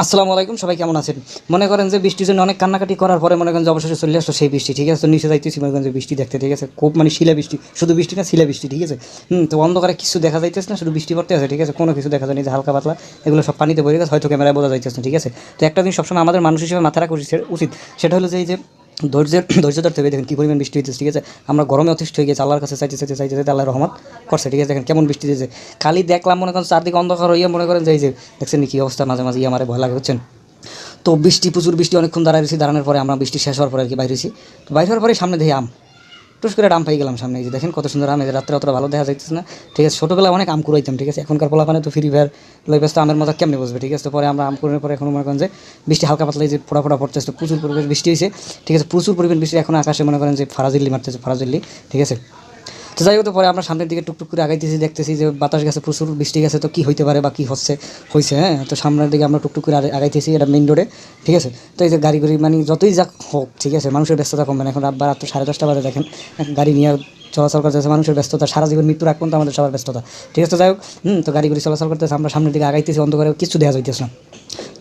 আসসালামু আলাইকুম, সবাই কেমন আছেন? মনে করেন যে বৃষ্টির জন্য অনেক কান্নাকাটি করার পরে মনে করেন যে অবশেষে চলে আসলো সেই বৃষ্টি, ঠিক আছে? নিচে যাইতেছি, মনে করেন যে বৃষ্টি দেখতে, ঠিক আছে? খুব মানে শিলা বৃষ্টি, শুধু বৃষ্টি না, শিলা বৃষ্টি, ঠিক আছে? হুম, তো অন্ধকারে কিছু দেখা যাইতেছে না, শুধু বৃষ্টি পড়তে আছে, ঠিক আছে? কোনো কিছু দেখা যায়নি যে হালকা পাতলা, এগুলো সব পানিতে বয়ে গেছে, হয়তো ক্যামেরায় বোঝা যাইতেছে না, ঠিক আছে? তো একটা দিন সবসময় আমাদের মানুষ হিসেবে মাথা রাখা উচিত, সেটা হলো যে এই যে ধৈর্যের ধৈর্য ধরতে হবে। দেখেন কী পরিমাণ বৃষ্টি হইতেছে, ঠিক আছে? আমরা গরমে অতিষ্ঠ হয়ে গেছে, আল্লাহর কাছে চাইতে চাইতে চাইতে আল্লাহ রহমত করছে, ঠিক আছে? দেখেন কেমন বৃষ্টি দিয়েছে খালি দেখলাম মনে করেন চারদিকে অন্ধকার হয়ে মনে করেন যে দেখছেন কি অবস্থা? মাঝে মাঝে আমার ভয় লাগে হচ্ছেন তো বৃষ্টি, প্রচুর বৃষ্টি, অনেকক্ষণ দাঁড়ায় রয়েছি। দাঁড়ানোর পরে আমরা বৃষ্টি শেষ হওয়ার পরে আর কি বাইরেছি তো বাইরে হওয়ার পরে সামনে দেখি আম। টুস করে আম পাই গেলাম সামনে। যে দেখেন কত সুন্দর আম এদের রাত্রে অতটা ভালো দেখা যাচ্ছে না। ঠিক আছে, ছোটোবেলায় অনেক আম কুড়াইতাম, ঠিক আছে? এখনকার পোলাপানে তো ফ্রি ফায়ার লই ব্যস্ত, আমের মজা কেমনে বসবে ঠিক আছে? তো পরে আমরা আম কুড়ানোর পরে এখন মনে করেন যে বৃষ্টি হালকা পাতলা যে ফোড়া ফোড়া পড়তেছে, তো প্রচুর পরিমাণ বৃষ্টি হয়েছে ঠিক আছে? প্রচুর পরিমাণ বৃষ্টি এখন আকাশে মনে করেন যে ফারাজিল্লি মারতেছে, ফারাজিল্লি, ঠিক আছে? তো যাই হোক পরে আমরা সামনের দিকে টুকটুক করে আগাইতেছি, দেখতেছি যে বাতাস গেছে, প্রচুর বৃষ্টি গেছে, তো কী হইতে পারে বা কী হচ্ছে হয়েছে হ্যাঁ? তো সামনের দিকে আমরা টুকটুক করে আগাইতেছি, এটা মেইন রোডে ঠিক আছে? তো এই যে গাড়ি গাড়ি মানে যতই যাক হোক, ঠিক আছে? মানুষের ব্যস্ততা কমবে এখন রাত রাত্র সাড়ে দশটা বাজে, দেখেন। গাড়ি নিয়ে চলাচল করতেছে মানুষের ব্যস্ততা, সারা জীবন মৃত্যুর আগ পর্যন্ত আমাদের সবার ব্যস্ততা। ঠিক আছে? তো যাই হোক, হুম, তো গাড়ি গাড়ি চলাচল করতেছে, আমরা সামনের দিকে আগাইতেছি অন্ধকারে কিছু দেওয়া যাইতেছে না।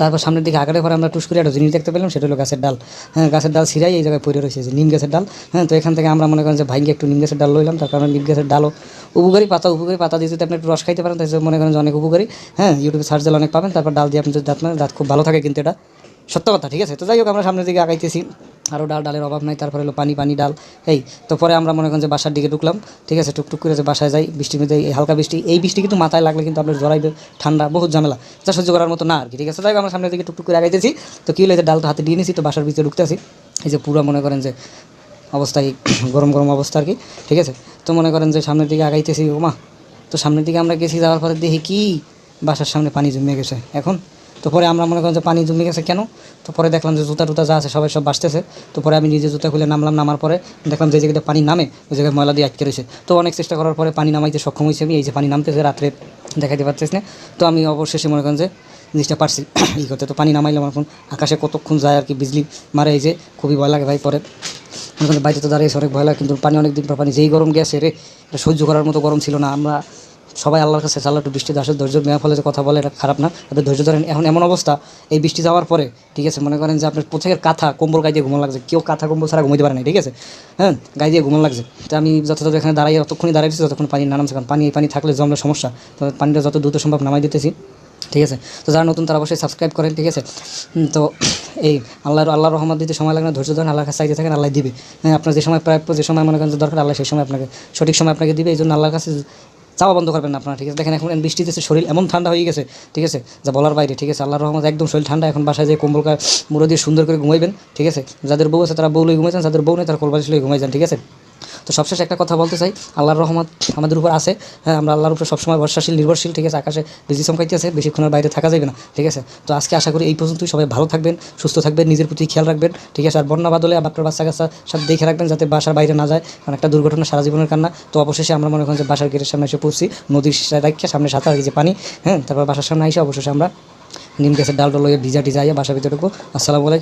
তারপর সামনের দিকে আগারে পরে আমরা টুস করে একটা জিনিস দেখতে পেলাম, সেটা হলো গাছের ডাল। হ্যাঁ গাছের ডাল সিরাই এই জায়গায় পড়ে রয়েছে নিম গাছের ডাল। হ্যাঁ তো এখান থেকে আমরা মনে করেন যে ভাইকে একটু নিম গাছের ডাল লইলাম, তার কারণে নিম গাছের ডালও উপকারী পাতা উপকারী পাতা দিয়ে যদি আপনি একটু রস খাইতে পারেন তাই মনে করেন যে অনেক উপকারী। হ্যাঁ ইউটিউবে সার্চ দিলে অনেক পাবেন, তারপর ডাল দিয়ে আপনি যদি দাঁত মানে দাঁত খুব ভালো থাকে কিন্তু এটা। সত্য কথা, ঠিক আছে? তো যাই হোক, আমরা সামনের দিকে আগাইতেছি। আরও ডাল, ডালের অভাব নাই, তারপরে হলো পানি পানি, ডাল। এই, তো পরে আমরা মনে করেন যে বাসার দিকে ঢুকলাম, ঠিক আছে, টুকটুক করে যে বাসায় যাই বৃষ্টির মধ্যে হালকা বৃষ্টি। এই বৃষ্টি কিন্তু মাথায় লাগলে কিন্তু আপনার জড়াইবে ঠান্ডা, বহুত ঝামেলা। যা সহ্য করার মতো না আর কি, ঠিক আছে। হোক, আমরা সামনের দিকে টুকটুক করে আগাইতেছি। তো কী হলো ডালটা হাতে দিয়ে নিয়েছি তো বাসার ভিতরে ঢুকতেছি। এই যে পুরো মনে করেন যে অবস্থায় গরম গরম অবস্থা আর কি, ঠিক আছে। তো মনে করেন যে সামনের দিকে আগাইতেছি, ওমা। তো সামনের দিকে আমরা গেছি, যাওয়ার পরে দেখি কি? বাসার সামনে পানি জমে গেছে। এখন? তো পরে আমরা মনে করেন যে পানি জমে গেছে কেন? তো পরে দেখলাম যে জুতা টুতা যা আছে সবাই সব বাসতেছে তো পরে আমি নিজে জুতা খুলে নামলাম, নামার পরে দেখলাম যে জায়গাটা পানি নামে, ওই জায়গায় ময়লা দিয়ে আটকে রয়েছে। তো অনেক চেষ্টা করার পরে পানি নামাইতে সক্ষম হয়েছি আমি, এই যে পানি নামতেছে, রাত্রে দেখাইতে পারতেছি না। তো আমি অবশেষে মনে করেন যে জিনিসটা পারছি। ই করতে, তো পানি নামাইলাম এখন, আকাশে কতক্ষণ যায় আর কি বিজলি মারে, এই যে খুবই ভয় লাগে ভাই পরে। মনে করেন বাইরে তো দাঁড়িয়েছে অনেক ভয় লাগে, কিন্তু পানি অনেক দিন পর পানি, যেই গরম গেছে রে সহ্য করার মতো গরম ছিল না। আমরা সবাই আল্লাহর কাছে আল্লাহ একটু বৃষ্টি আসলে ধৈর্য নেওয়ার ফলে যে কথা বলে এটা খারাপ না। তবে ধৈর্য ধরেন, এখন এমন অবস্থা, এই বৃষ্টি যাওয়ার পরে, ঠিক আছে, মনে করেন যে আপনার প্রত্যেকের কাঁথা কম্বল গায়ে দিয়ে ঘুমানো লাগছে, কেউ কাঁথা কম্বল ছাড়া ঘুমাইতে পারে না ঠিক আছে? হ্যাঁ গায়ে দিয়ে ঘুমানো লাগছে। তো আমি যতক্ষণ এখানে দাঁড়াই ততক্ষণই দাঁড়াইছি ততক্ষণ পানি নামছে, কারণ পানি পানি থাকলে জমলে সমস্যা। তো পানিটা যত দ্রুত সম্ভব নামাই দিতেছি, ঠিক আছে? তো যারা নতুন, তারা অবশ্যই সাবস্ক্রাইব করেন, ঠিক আছে? তো এই আল্লাহর আল্লাহর রহমত দিতে সময় লাগে না ধৈর্য ধরেন, আল্লাহর কাছে থাকেন, আল্লাহ দিবে। হ্যাঁ আপনার যে সময় প্রাপ্য, যে সময় মনে করেন যে দরকার, আল্লাহ সেই সময় আপনাকে, সঠিক সময় আপনাকে দিবে, এই জন্য আল্লাহর কাছে চাওয়া বন্ধ করবেন আপনারা, ঠিক আছে? দেখেন এখন বৃষ্টি দিচ্ছে শরীর এমন ঠান্ডা হয়ে গেছে, ঠিক আছে? যা বলার বাইরে, ঠিক আছে? আল্লাহ রহমত একদম শরীর ঠান্ডা, এখন বাসায় যে কম্বল কা- মুড়ো দিয়ে সুন্দর করে ঘুমাইবেন, ঠিক আছে? যাদের বউ আছে তারা বউ লই ঘুমাইছেন, যাদের বউ নেই তারা কোলবালিশ লই ঘুমাইছেন, ঠিক আছে? তো সবশেষে একটা কথা বলতে চাই। আল্লাহর রহমত আমাদের উপর আছে। হ্যাঁ আমরা আল্লাহর উপর সবসময় ভরসাশীল, নির্ভরশীল, ঠিক আছে? আকাশে বিজি চমকাইতে আছে, বেশিক্ষণের বাইরে থাকা যাবে না, ঠিক আছে? তো আজকে আশা করি এই পর্যন্তই। সবাই ভালো থাকবেন, সুস্থ থাকবেন, নিজের প্রতি খেয়াল রাখবেন, ঠিক আছে? আর বন্যা বাদলে আপনার বাচ্চা কাচ্চা সব দেখে রাখবেন, যাতে বাসার বাইরে না যায়। কারণ একটা দুর্ঘটনা, সারা জীবনের কান্না। তো অবশেষে আমরা মনে করেন যে বাসার গেটের সামনে এসে পড়ছি নদীর রাখিয়া সামনে সাঁতার যে পানি হ্যাঁ? তারপর বাসার সামনে এসে অবশেষে আমরা নিম গাছের ডাল ডল ভিজা টিজা বাসার ভিতরে আসসালামু আলাইকুম।